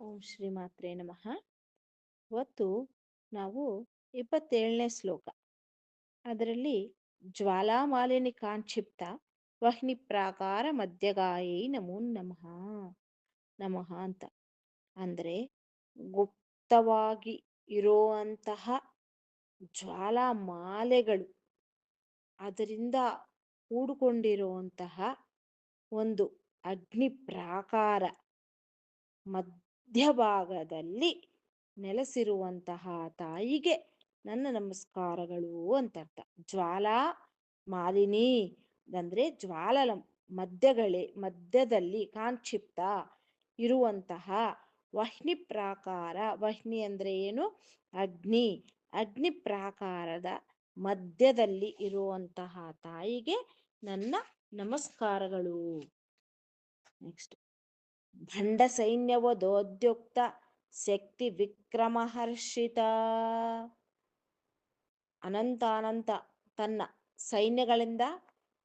ಓಂ ಶ್ರೀ ಮಾತ್ರೇ ನಮಃ. ಇವತ್ತು ನಾವು ಇಪ್ಪತ್ತೇಳನೇ ಶ್ಲೋಕ. ಅದರಲ್ಲಿ ಜ್ವಾಲಾಮಾಲಿನಿ ಕಾಂಕ್ಷಿಪ್ತ ವಹ್ನಿ ಪ್ರಾಕಾರ ಮಧ್ಯಗಾಯೈ ನಮೋ ನಮಃ. ನಮಃ ಅಂತ. ಅಂದರೆ ಗುಪ್ತವಾಗಿ ಇರೋವಂತಹ ಜ್ವಾಲಾಮಾಲೆಗಳು ಅದರಿಂದ ಕೂಡಿಕೊಂಡಿರುವಂತಹ ಒಂದು ಅಗ್ನಿ ಪ್ರಾಕಾರ ಮಧ್ಯಭಾಗದಲ್ಲಿ ನೆಲೆಸಿರುವಂತಹ ತಾಯಿಗೆ ನನ್ನ ನಮಸ್ಕಾರಗಳು ಅಂತ ಅರ್ಥ ಜ್ವಾಲಾ ಮಾಲಿನಿ ಅಂದ್ರೆ ಜ್ವಾಲಲ ಮಧ್ಯಗಳೇ, ಮಧ್ಯದಲ್ಲಿ ಕಾಂಕ್ಷಿಪ್ತ ಇರುವಂತಹ ವಹ್ನಿ ಪ್ರಾಕಾರ, ವಹ್ನಿ ಅಂದ್ರೆ ಏನು? ಅಗ್ನಿ. ಅಗ್ನಿ ಪ್ರಾಕಾರದ ಮಧ್ಯದಲ್ಲಿ ಇರುವಂತಹ ತಾಯಿಗೆ ನನ್ನ ನಮಸ್ಕಾರಗಳು. ನೆಕ್ಸ್ಟ್. ಭಂಡ ಸೈನ್ಯವದೋದ್ಯುಕ್ತ ಶಕ್ತಿ ವಿಕ್ರಮಹರ್ಷಿತ. ಅನಂತ ಅನಂತ ತನ್ನ ಸೈನ್ಯಗಳಿಂದ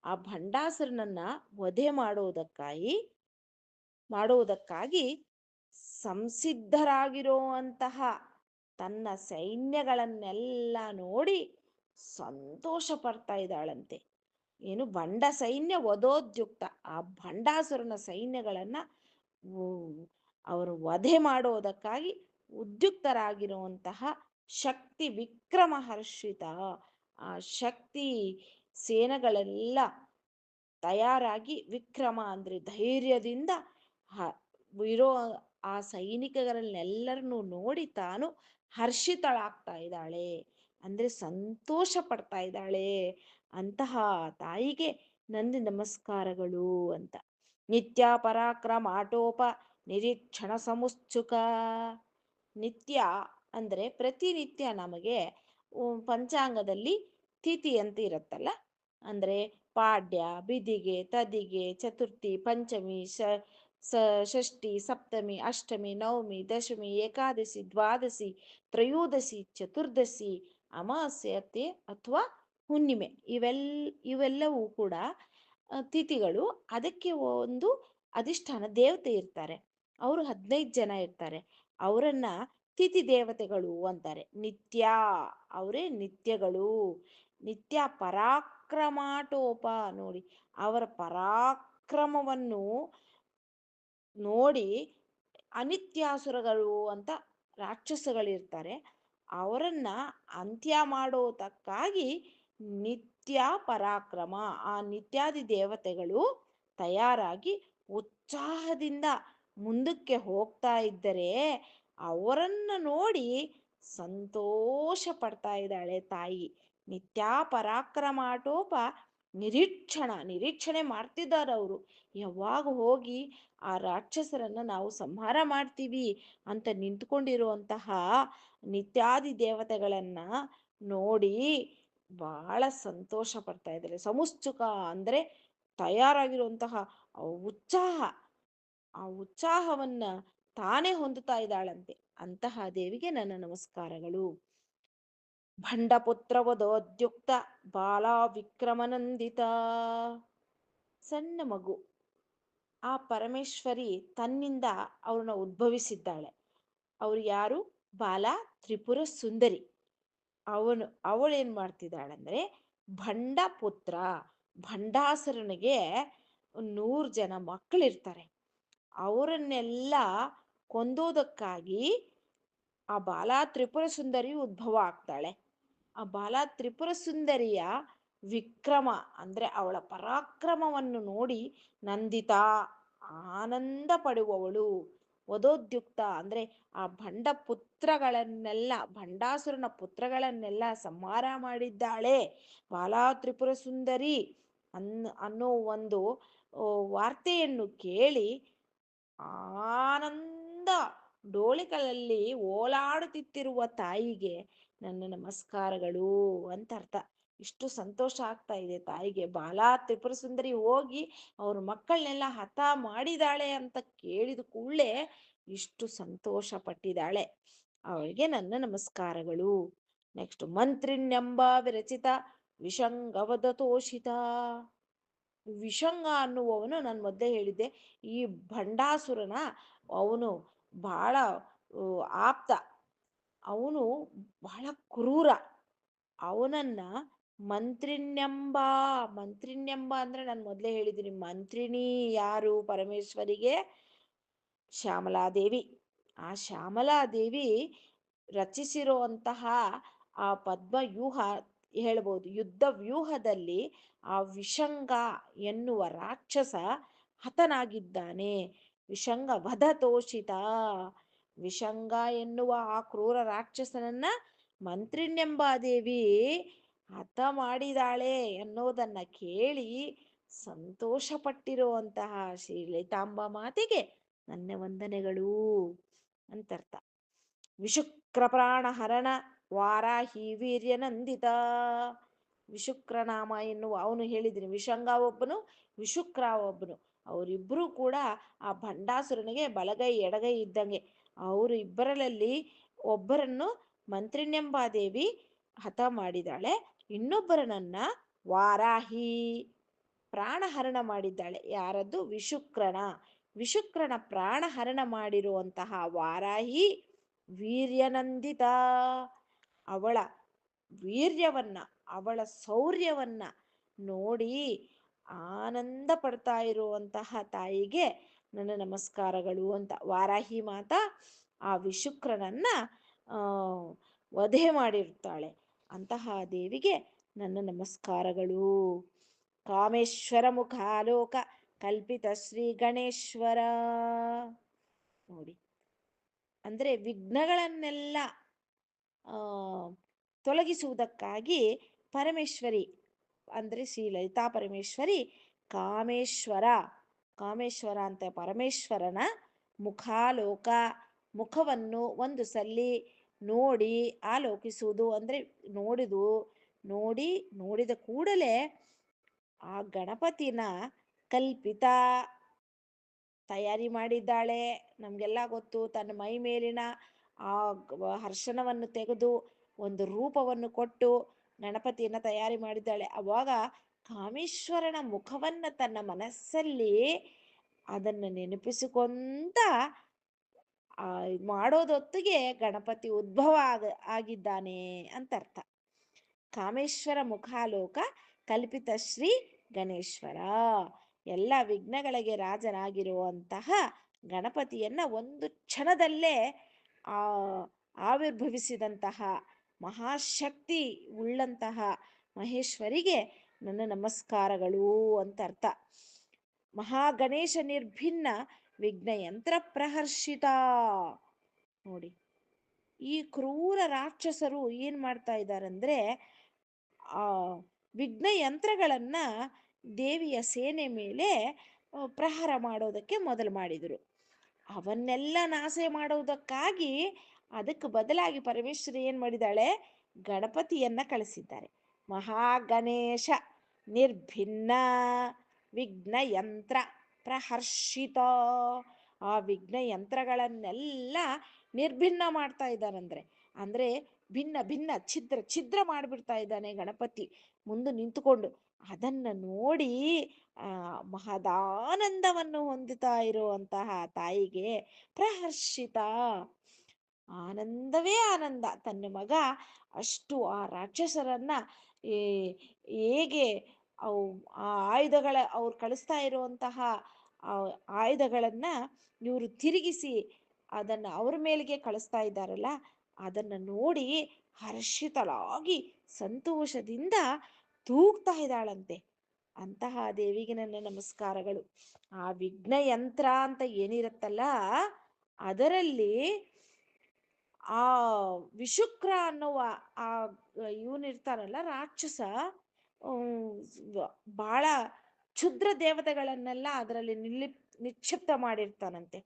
ಆ ಭಂಡಾಸುರನನ್ನ ವಧೆ ಮಾಡುವುದಕ್ಕಾಗಿ ಮಾಡುವುದಕ್ಕಾಗಿ ಸಂಸಿದ್ಧರಾಗಿರುವಂತಹ ತನ್ನ ಸೈನ್ಯಗಳನ್ನೆಲ್ಲ ನೋಡಿ ಸಂತೋಷ ಪಡ್ತಾ ಇದ್ದಾಳಂತೆ. ಏನು ಬಂಡ ಸೈನ್ಯ ವಧೋದ್ಯುಕ್ತ ಆ ಭಂಡಾಸುರನ ಸೈನ್ಯಗಳನ್ನ ಅವರು ವಧೆ ಮಾಡೋದಕ್ಕಾಗಿ ಉದ್ಯುಕ್ತರಾಗಿರುವಂತಹ ಶಕ್ತಿ ವಿಕ್ರಮ ಹರ್ಷಿತ. ಆ ಶಕ್ತಿ ಸೇನೆಗಳೆಲ್ಲ ತಯಾರಾಗಿ ವಿಕ್ರಮ ಅಂದ್ರೆ ಧೈರ್ಯದಿಂದ ಇರೋ ಆ ಸೈನಿಕಗಳನ್ನೆಲ್ಲರನ್ನು ನೋಡಿ ತಾನು ಹರ್ಷಿತಳಾಗ್ತಾ ಇದ್ದಾಳೆ. ಅಂದ್ರೆ ಸಂತೋಷ ಪಡ್ತಾ ಇದ್ದಾಳೆ. ಅಂತಹ ತಾಯಿಗೆ ನಂದಿ ನಮಸ್ಕಾರಗಳು ಅಂತ. ನಿತ್ಯ ಪರಾಕ್ರಮ ಆಟೋಪ ನಿರೀಕ್ಷಣ ಸಮುತ್ಸುಕ. ನಿತ್ಯ ಅಂದರೆ ಪ್ರತಿನಿತ್ಯ ನಮಗೆ ಪಂಚಾಂಗದಲ್ಲಿ ತಿಥಿ ಅಂತ ಇರುತ್ತಲ್ಲ? ಅಂದರೆ ಪಾಡ್ಯ, ಬಿದಿಗೆ, ತದಿಗೆ, ಚತುರ್ಥಿ, ಪಂಚಮಿ, ಶ ಷಷ್ಠಿ, ಸಪ್ತಮಿ, ಅಷ್ಟಮಿ, ನವಮಿ, ದಶಮಿ, ಏಕಾದಶಿ, ದ್ವಾದಶಿ, ತ್ರಯೋದಶಿ, ಚತುರ್ದಶಿ ಅಮಾವಾಸ್ಯತೆ ಅಥವಾ ಹುಣ್ಣಿಮೆ ಇವೆಲ್, ಇವೆಲ್ಲವೂ ಕೂಡ ತಿಥಿಗಳು ಅದಕ್ಕೆ ಒಂದು ಅಧಿಷ್ಠಾನ ದೇವತೆ ಇರ್ತಾರೆ. ಅವರು ಹದಿನೈದು ಜನ ಇರ್ತಾರೆ. ಅವರನ್ನ ತಿಥಿ ದೇವತೆಗಳು ಅಂತಾರೆ. ನಿತ್ಯ, ಅವರೇ ನಿತ್ಯಗಳು. ನಿತ್ಯ ಪರಾಕ್ರಮಾಟೋಪ ನೋಡಿ. ಅವರ ಪರಾಕ್ರಮವನ್ನು ನೋಡಿ ಅನಿತ್ಯಾಸುರಗಳು ಅಂತ ರಾಕ್ಷಸಗಳಿರ್ತಾರೆ. ಅವರನ್ನ ಅಂತ್ಯ ಮಾಡೋದಕ್ಕಾಗಿ ನಿತ್ಯ ಪರಾಕ್ರಮ. ಆ ನಿತ್ಯಾದಿ ದೇವತೆಗಳು ತಯಾರಾಗಿ ಉತ್ಸಾಹದಿಂದ ಮುಂದಕ್ಕೆ ಹೋಗ್ತಾ ಇದ್ದರೆ ಅವರನ್ನ ನೋಡಿ ಸಂತೋಷ ಪಡ್ತಾ ಇದ್ದಾಳೆ ತಾಯಿ. ನಿತ್ಯ ಪರಾಕ್ರಮಾಟೋಪ ನಿರೀಕ್ಷಣ, ನಿರೀಕ್ಷಣೆ ಮಾಡ್ತಿದ್ದಾರೆ ಅವರು. ಯಾವಾಗ ಹೋಗಿ ಆ ರಾಕ್ಷಸರನ್ನ ನಾವು ಸಂಹಾರ ಮಾಡ್ತೀವಿ ಅಂತ ನಿಂತ್ಕೊಂಡಿರುವಂತಹ ನಿತ್ಯಾದಿ ದೇವತೆಗಳನ್ನ ನೋಡಿ ಬಹಳ ಸಂತೋಷ ಪಡ್ತಾ ಇದ್ದಾರೆ. ಸಮುಚ್ಚುಕ ಅಂದ್ರೆ ತಯಾರಾಗಿರುವಂತಹ ಉತ್ಸಾಹ, ಆ ಉತ್ಸಾಹವನ್ನ ತಾನೇ ಹೊಂದುತ್ತಾ ಇದ್ದಾಳಂತೆ. ಅಂತಹ ದೇವಿಗೆ ನನ್ನ ನಮಸ್ಕಾರಗಳು. ಭಂಡಪುತ್ರವದೋದ್ಯುಕ್ತ ಬಾಲಾ ವಿಕ್ರಮನಂದಿತ ಸಣ್ಣ ಮಗು, ಆ ಪರಮೇಶ್ವರಿ ತನ್ನಿಂದ ಅವ್ರನ್ನ ಉದ್ಭವಿಸಿದ್ದಾಳೆ. ಅವ್ರು ಯಾರು? ಬಾಲ ತ್ರಿಪುರ ಸುಂದರಿ. ಅವನು ಅವಳೇನ್ ಮಾಡ್ತಿದ್ದಾಳಂದ್ರೆ ಭಂಡ ಪುತ್ರ ಭಂಡಾಸರನಿಗೆ ನೂರು ಜನ ಮಕ್ಕಳಿರ್ತಾರೆ ಅವರನ್ನೆಲ್ಲ ಕೊಂದೋದಕ್ಕಾಗಿ ಆ ಬಾಲ ತ್ರಿಪುರ ಸುಂದರಿ ಉದ್ಭವ ಆಗ್ತಾಳೆ. ಆ ಬಾಲ ತ್ರಿಪುರ ಸುಂದರಿಯ ವಿಕ್ರಮ ಅಂದ್ರೆ ಅವಳ ಪರಾಕ್ರಮವನ್ನು ನೋಡಿ ನಂದಿತಾ ಆನಂದ ಪಡುವವಳು. ವಧೋದ್ಯುಕ್ತ ಅಂದ್ರೆ ಆ ಭಂಡ ಪುತ್ರಗಳನ್ನೆಲ್ಲ, ಭಂಡಾಸುರನ ಪುತ್ರಗಳನ್ನೆಲ್ಲ ಸಂಹಾರ ಮಾಡಿದ್ದಾಳೆ. ಬಾಲಾ ತ್ರಿಪುರ ಸುಂದರಿ ಅನ್, ಅನ್ನೋ ಒಂದು ವಾರ್ತೆಯನ್ನು ಕೇಳಿ ಆನಂದ ಡೋಳಿಕಲಲ್ಲಿ ಓಲಾಡುತ್ತಿರುವ ತಾಯಿಗೆ ನನ್ನ ನಮಸ್ಕಾರಗಳು ಅಂತ ಅರ್ಥ ಇಷ್ಟು ಸಂತೋಷ ಆಗ್ತಾ ಇದೆ ತಾಯಿಗೆ. ಬಾಲಾ ತ್ರಿಪುರ ಸುಂದರಿ ಹೋಗಿ ಅವ್ರ ಮಕ್ಕಳನ್ನೆಲ್ಲ ಹತ ಮಾಡಿದಾಳೆ ಅಂತ ಕೇಳಿದ ಕೂಡಲೇ ಇಷ್ಟು ಸಂತೋಷ ಪಟ್ಟಿದ್ದಾಳೆ ಅವಳಿಗೆ ನನ್ನ ನಮಸ್ಕಾರಗಳು. ನೆಕ್ಸ್ಟ್ ಮಂತ್ರಿನ್ಯಂಬ ವಿರಚಿತ ವಿಷಂಗವದ ತೋಷಿತ. ವಿಷಂಗ ಅನ್ನುವವನು ನಾನು ಮೊದಲೇ ಹೇಳಿದ್ದೆ. ಈ ಭಂಡಾಸುರನ ಅವನು ಬಹಳ ಆಪ್ತ. ಅವನು ಬಹಳ ಕ್ರೂರ. ಅವನನ್ನ ಮಂತ್ರಿಣ್ಯಂಬ ಮಂತ್ರಿಣ್ಯಂಬ ಅಂದ್ರೆ ನಾನು ಮೊದಲೇ ಹೇಳಿದ್ದೀನಿ ಮಂತ್ರಿಣಿ ಯಾರು? ಪರಮೇಶ್ವರಿಗೆ ಶ್ಯಾಮಲಾದೇವಿ. ಆ ಶ್ಯಾಮಲಾದೇವಿ ರಚಿಸಿರುವಂತಹ ಆ ಪದ್ಮ ವ್ಯೂಹ ಹೇಳ್ಬೋದು, ಯುದ್ಧ ವ್ಯೂಹದಲ್ಲಿ ಆ ವಿಷಂಗ ಎನ್ನುವ ರಾಕ್ಷಸ ಹತನಾಗಿದ್ದಾನೆ. ವಿಷಂಗ ವಧ ತೋಷಿತ ವಿಷಂಗ ಎನ್ನುವ ಆ ಕ್ರೂರ ರಾಕ್ಷಸನನ್ನ ಮಂತ್ರಿಣ್ಯಂಬಾದೇವಿ ಹತ ಮಾಡಿದಾಳೆ ಅನ್ನೋದನ್ನ ಕೇಳಿ ಸಂತೋಷಪಟ್ಟಿರುವಂತಹ ಶ್ರೀ ಲಲಿತಾಂಬ ಮಾತಿಗೆ ನನ್ನ ವಂದನೆಗಳು ಅಂತರ್ಥ. ವಿಶುಕ್ರ ಪ್ರಾಣ ಹರಣ ವಾರಾಹಿ ವೀರ್ಯನಂದಿತ. ವಿಶುಕ್ರನಾಮ ಎನ್ನುವ ಅವನು ಹೇಳಿದ್ರಿ ವಿಷಂಗ ಒಬ್ಬನು, ವಿಶುಕ್ರ ಒಬ್ಬನು. ಅವರಿಬ್ಬರೂ ಕೂಡ ಆ ಭಂಡಾಸುರನಿಗೆ ಬಲಗೈ ಎಡಗೈ ಇದ್ದಂಗೆ. ಅವರು ಇಬ್ಬರಲ್ಲಿ ಒಬ್ಬರನ್ನು ಮಂತ್ರಿಣ್ಯಂಬಾದೇವಿ ಹತ ಮಾಡಿದಾಳೆ. ಇನ್ನೊಬ್ಬರನನ್ನ ವಾರಾಹಿ ಪ್ರಾಣಹರಣ ಮಾಡಿದ್ದಾಳೆ. ಯಾರದ್ದು? ವಿಶುಕ್ರಣ ವಿಶುಕ್ರನ ಪ್ರಾಣಹರಣ ಮಾಡಿರುವಂತಹ ವಾರಾಹಿ ವೀರ್ಯನಂದಿತ. ಅವಳ ವೀರ್ಯವನ್ನ, ಅವಳ ಶೌರ್ಯವನ್ನ ನೋಡಿ ಆನಂದ ಪಡ್ತಾ ಇರುವಂತಹ ತಾಯಿಗೆ ನನ್ನ ನಮಸ್ಕಾರಗಳು ಅಂತ. ವಾರಾಹಿ ಮಾತಾ ಆ ವಿಶುಕ್ರನನ್ನ ವಧೆ ಮಾಡಿರ್ತಾಳೆ ಅಂತಹ ದೇವಿಗೆ ನನ್ನ ನಮಸ್ಕಾರಗಳು. ಕಾಮೇಶ್ವರ ಮುಖಾಲೋಕ ಕಲ್ಪಿತ ಶ್ರೀ ಗಣೇಶ್ವರ. ನೋಡಿ, ಅಂದ್ರೆ ವಿಘ್ನಗಳನ್ನೆಲ್ಲ ತೊಲಗಿಸುವುದಕ್ಕಾಗಿ ಪರಮೇಶ್ವರಿ, ಅಂದ್ರೆ ಶ್ರೀ ಲಲಿತಾ ಪರಮೇಶ್ವರಿ ಕಾಮೇಶ್ವರ ಕಾಮೇಶ್ವರ ಅಂತ ಪರಮೇಶ್ವರನ ಮುಖಾಲೋಕ ಮುಖವನ್ನು ಒಂದು ಸಲ್ಲಿ ನೋಡಿ ಆಲೋಕಿಸುವುದು ಅಂದ್ರೆ ನೋಡಿದು ನೋಡಿ ನೋಡಿದ ಕೂಡಲೇ ಆ ಗಣಪತಿನ ಕಲ್ಪಿತ ತಯಾರಿ ಮಾಡಿದ್ದಾಳೆ. ನಮಗೆಲ್ಲ ಗೊತ್ತು ತನ್ನ ಮೈ ಮೇಲಿನ ಆ ಹರ್ಷಣವನ್ನು ತೆಗೆದು ಒಂದು ರೂಪವನ್ನು ಕೊಟ್ಟು ಗಣಪತಿಯನ್ನ ತಯಾರಿ ಮಾಡಿದ್ದಾಳೆ. ಅವಾಗ ಕಾಮೇಶ್ವರನ ಮುಖವನ್ನ ತನ್ನ ಮನಸ್ಸಲ್ಲಿ ಅದನ್ನು ನೆನಪಿಸಿಕೊಂತ ಮಾಡೋದೊತ್ತಿಗೆ ಗಣಪತಿ ಉದ್ಭವ ಆಗ, ಆಗಿದ್ದಾನೆ ಅಂತ ಅರ್ಥ ಕಾಮೇಶ್ವರ ಮುಖಾಲೋಕ ಕಲ್ಪಿತ ಶ್ರೀ ಗಣೇಶ್ವರ. ಎಲ್ಲ ವಿಘ್ನಗಳಿಗೆ ರಾಜನಾಗಿರುವಂತಹ ಗಣಪತಿಯನ್ನ ಒಂದು ಕ್ಷಣದಲ್ಲೇ, ಆ, ಆವಿರ್ಭವಿಸಿದಂತಹ ಮಹಾಶಕ್ತಿ ಉಳ್ಳಂತಹ ಮಹೇಶ್ವರಿಗೆ ನನ್ನ ನಮಸ್ಕಾರಗಳು ಅಂತ ಅರ್ಥ ಮಹಾಗಣೇಶ ನಿರ್ಭಿನ್ನ ವಿಘ್ನಯಂತ್ರ ಪ್ರಹರ್ಷಿತ. ನೋಡಿ, ಈ ಕ್ರೂರ ರಾಕ್ಷಸರು ಏನ್ ಮಾಡ್ತಾ ಇದ್ದಾರಂದ್ರೆ, ಆ ವಿಘ್ನ ಯಂತ್ರಗಳನ್ನ ದೇವಿಯ ಸೇನೆ ಮೇಲೆ ಪ್ರಹಾರ ಮಾಡೋದಕ್ಕೆ ಮೊದಲು ಮಾಡಿದರು. ಅವನ್ನೆಲ್ಲ ನಾಸೆ ಮಾಡೋದಕ್ಕಾಗಿ ಅದಕ್ಕೆ ಬದಲಾಗಿ ಪರಮೇಶ್ವರಿ ಏನ್ ಮಾಡಿದಾಳೆ ಗಣಪತಿಯನ್ನ ಕಳಿಸಿದ್ದಾರೆ. ಮಹಾಗಣೇಶ ನಿರ್ಭಿನ್ನ ವಿಘ್ನ ಯಂತ್ರ. ಪ್ರಹರ್ಷಿತ, ಆ ವಿಘ್ನ ಯಂತ್ರಗಳನ್ನೆಲ್ಲ ನಿರ್ಭಿನ್ನ ಮಾಡ್ತಾ ಇದ್ದಾನಂದ್ರೆ, ಅಂದ್ರೆ ಭಿನ್ನ ಭಿನ್ನ ಛಿದ್ರ ಛಿದ್ರ ಮಾಡಿಬಿಡ್ತಾ ಇದ್ದಾನೆ ಗಣಪತಿ. ಮುಂದೆ ನಿಂತುಕೊಂಡು ಅದನ್ನ ನೋಡಿ, ಆ, ಮಹದಾನಂದವನ್ನು ಹೊಂದುತ್ತಾ ಇರುವಂತಹ ತಾಯಿಗೆ ಪ್ರಹರ್ಷಿತ. ಆನಂದವೇ ಆನಂದ. ತನ್ನ ಮಗ ಅಷ್ಟು ಆ ರಾಕ್ಷಸರನ್ನ ಹೇಗೆ ಅವು ಆ ಆಯುಧಗಳ ಅವ್ರು ಕಳಿಸ್ತಾ ಇರುವಂತಹ ಆಯುಧಗಳನ್ನ ಇವರು ತಿರುಗಿಸಿ ಅದನ್ನ ಅವ್ರ ಮೇಲಿಗೆ ಕಳಿಸ್ತಾ ಇದ್ದಾರಲ್ಲ, ಅದನ್ನ ನೋಡಿ ಹರ್ಷಿತಳಾಗಿ ಸಂತೋಷದಿಂದ ತೂಗ್ತಾ ಇದ್ದಾಳಂತೆ. ಅಂತಹ ದೇವಿಗೆ ನನ್ನ ನಮಸ್ಕಾರಗಳು. ಆ ವಿಘ್ನ ಯಂತ್ರ ಅಂತ ಏನಿರುತ್ತಲ್ಲ, ಅದರಲ್ಲಿ ಆ ವಿಶುಕ್ರ ಅನ್ನುವ ಆ ಇವನಿರ್ತಾರಲ್ಲ ರಾಕ್ಷಸ ಬಹಳ ಕ್ಷುದ್ರ ದೇವತೆಗಳನ್ನೆಲ್ಲ ಅದರಲ್ಲಿ ನಿಲ್ಲಿ, ನಿಕ್ಷಿಪ್ತ ಮಾಡಿರ್ತಾನಂತೆ.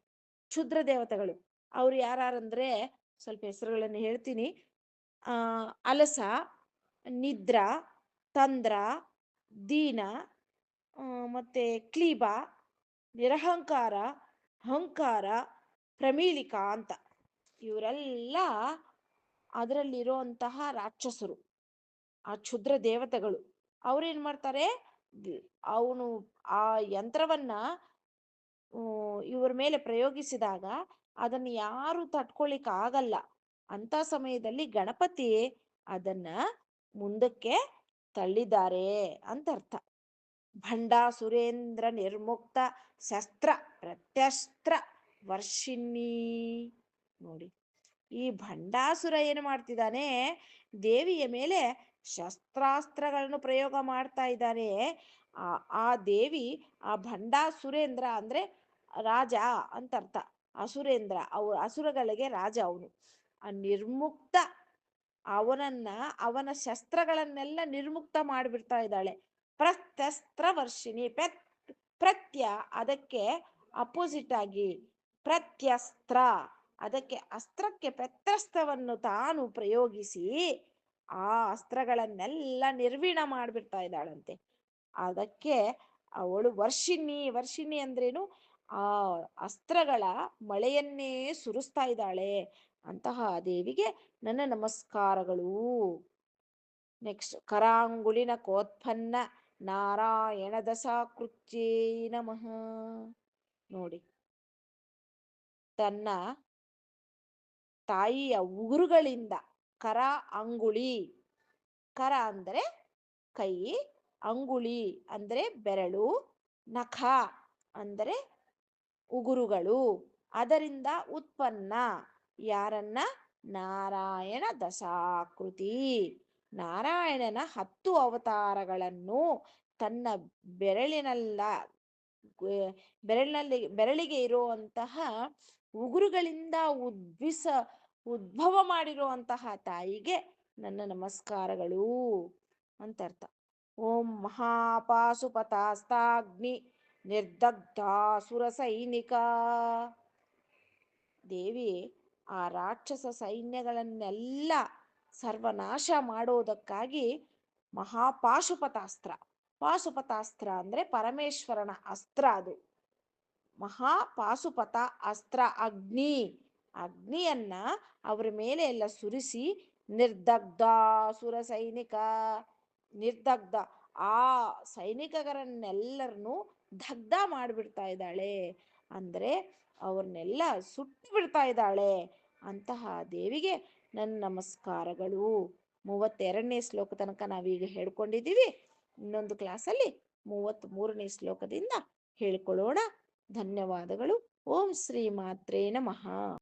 ಕ್ಷುದ್ರ ದೇವತೆಗಳು. ಅವ್ರು ಯಾರಂದ್ರೆ ಸ್ವಲ್ಪ ಹೆಸರುಗಳನ್ನು ಹೇಳ್ತೀನಿ. ಆ, ಅಲಸ, ನಿದ್ರ, ತಂದ್ರ, ದೀನ ಮತ್ತೆ ಕ್ಲೀಬ, ನಿರಹಂಕಾರ ಅಹಂಕಾರ ಪ್ರಮೀಳಿಕಾ ಅಂತ. ಇವರೆಲ್ಲ ಅದರಲ್ಲಿರುವಂತಹ ರಾಕ್ಷಸರು. ಆ ಕ್ಷುದ್ರ ದೇವತೆಗಳು. ಅವ್ರೇನ್ ಮಾಡ್ತಾರೆ? ಅವನು ಆ ಯಂತ್ರವನ್ನ ಇವ್ರ ಮೇಲೆ ಪ್ರಯೋಗಿಸಿದಾಗ ಅದನ್ನ ಯಾರು ತಟ್ಕೊಳ್ಳಿಕ್ ಆಗಲ್ಲ ಅಂತ ಸಮಯದಲ್ಲಿ ಗಣಪತಿ ಅದನ್ನ ಮುಂದಕ್ಕೆ ತಳ್ಳಿದ್ದಾರೆ ಅಂತ ಅರ್ಥ ಭಂಡಾಸುರೇಂದ್ರ ನಿರ್ಮುಕ್ತ ಶಸ್ತ್ರ, ಪ್ರತ್ಯಸ್ತ್ರ, ವರ್ಷಿಣಿ ನೋಡಿ. ಈ ಭಂಡಾಸುರ ಏನು ಮಾಡ್ತಿದ್ದಾನೆ? ದೇವಿಯ ಮೇಲೆ ಶಸ್ತ್ರಾಸ್ತ್ರಗಳನ್ನು ಪ್ರಯೋಗ ಮಾಡ್ತಾ ಇದ್ದಾರೆ. ಆ ಆ ದೇವಿ, ಆ ಭಂಡಾಸುರೇಂದ್ರ ಅಂದ್ರೆ ರಾಜ ಅಂತ ಅರ್ಥ ಅಸುರೇಂದ್ರ, ಅವು ಅಸುರಗಳಿಗೆ ರಾಜ ಅವನು. ಆ ನಿರ್ಮುಕ್ತ ಅವನನ್ನ, ಅವನ ಶಸ್ತ್ರಗಳನ್ನೆಲ್ಲ ನಿರ್ಮುಕ್ತ ಮಾಡಿಬಿಡ್ತಾ ಇದ್ದಾಳೆ. ಪ್ರತ್ಯಸ್ತ್ರ ವರ್ಷಿಣಿ ಪ್ರತ್, ಪ್ರತ್ಯ ಅದಕ್ಕೆ ಅಪೋಸಿಟ್ ಆಗಿ ಪ್ರತ್ಯಸ್ತ್ರ. ಅದಕ್ಕೆ ಅಸ್ತ್ರಕ್ಕೆ ಪ್ರತ್ಯಸ್ತ್ರವನ್ನು ತಾನು ಪ್ರಯೋಗಿಸಿ ಆ ಅಸ್ತ್ರಗಳನ್ನೆಲ್ಲ ನಿರ್ವೀಣ ಮಾಡ್ಬಿಡ್ತಾ ಇದ್ದಾಳಂತೆ. ಅದಕ್ಕೆ ಅವಳು ವರ್ಷಿಣಿ ವರ್ಷಿಣಿ ಅಂದ್ರೇನು, ಆ ಅಸ್ತ್ರಗಳ ಮಳೆಯನ್ನೇ ಸುರಿಸ್ತಾ ಇದ್ದಾಳೆ ಅಂತಹ ದೇವಿಗೆ ನನ್ನ ನಮಸ್ಕಾರಗಳು. ನೆಕ್ಸ್ಟ್ ಕರಾಂಗುಲಿನ ಕೋತ್ಪನ್ನ ನಾರಾಯಣ ದಸಾಕೃತ್ಯೇ ನಮಃ. ನೋಡಿ. ತನ್ನ ತಾಯಿಯ ಉಗುರುಗಳಿಂದ ಕರ ಅಂಗುಳಿ. ಕರ ಅಂದರೆ ಕೈ, ಅಂಗುಳಿ ಅಂದರೆ ಬೆರಳು, ನಖ ಅಂದರೆ ಉಗುರುಗಳು. ಅದರಿಂದ ಉತ್ಪನ್ನ ಯಾರನ್ನ? ನಾರಾಯಣ ದಶಾಕೃತಿ. ನಾರಾಯಣನ ಹತ್ತು ಅವತಾರಗಳನ್ನು ತನ್ನ ಬೆರಳಿನಲ್ಲ ಬೆರಳಿನಲ್ಲಿ, ಬೆರಳಿಗೆ ಇರುವಂತಹ ಉಗುರುಗಳಿಂದ ಉದ್ವಿಸ ಉದ್ಭವ ಮಾಡಿರುವಂತಹ ತಾಯಿಗೆ ನನ್ನ ನಮಸ್ಕಾರಗಳು ಅಂತ ಅರ್ಥ. ಓಂ ಮಹಾಪಾಶುಪತಾಸ್ತಾಗ್ನಿ ನಿರ್ದಗ್ಧಾಸುರ ಸೈನಿಕ. ದೇವಿ ಆ ರಾಕ್ಷಸ ಸೈನ್ಯಗಳನ್ನೆಲ್ಲ ಸರ್ವನಾಶ ಮಾಡೋದಕ್ಕಾಗಿ ಮಹಾಪಾಶುಪತಾಸ್ತ್ರ. ಪಾಶುಪತಾಸ್ತ್ರ ಅಂದ್ರೆ ಪರಮೇಶ್ವರನ ಅಸ್ತ್ರ ಅದು. ಮಹಾಪಾಶುಪತ ಅಸ್ತ್ರ ಅಗ್ನಿ. ಅಗ್ನಿಯನ್ನ ಅವರ ಮೇಲೆ ಎಲ್ಲ ಸುರಿಸಿ ನಿರ್ದಗ್ಧಾಸುರ ಸೈನಿಕ, ನಿರ್ದಗ್ಧ ಆ ಸೈನಿಕರನ್ನೆಲ್ಲರನ್ನು ದಗ್ಧ ಮಾಡಿಬಿಡ್ತಾ ಇದ್ದಾಳೆ. ಅಂದ್ರೆ ಅವ್ರನ್ನೆಲ್ಲ ಸುಟ್ಟು ಬಿಡ್ತಾ ಇದ್ದಾಳೆ. ಅಂತಹ ದೇವಿಗೆ ನನ್ನ ನಮಸ್ಕಾರಗಳು. ಮೂವತ್ತೆರಡನೇ ಶ್ಲೋಕ ತನಕ ನಾವೀಗ ಹೇಳ್ಕೊಂಡಿದ್ದೀವಿ. ಇನ್ನೊಂದು ಕ್ಲಾಸಲ್ಲಿ ಮೂವತ್ತ್ ಮೂರನೇ ಶ್ಲೋಕದಿಂದ ಹೇಳ್ಕೊಳ್ಳೋಣ. ಧನ್ಯವಾದಗಳು. ಓಂ ಶ್ರೀ ಮಾತ್ರೇ ನಮಃ.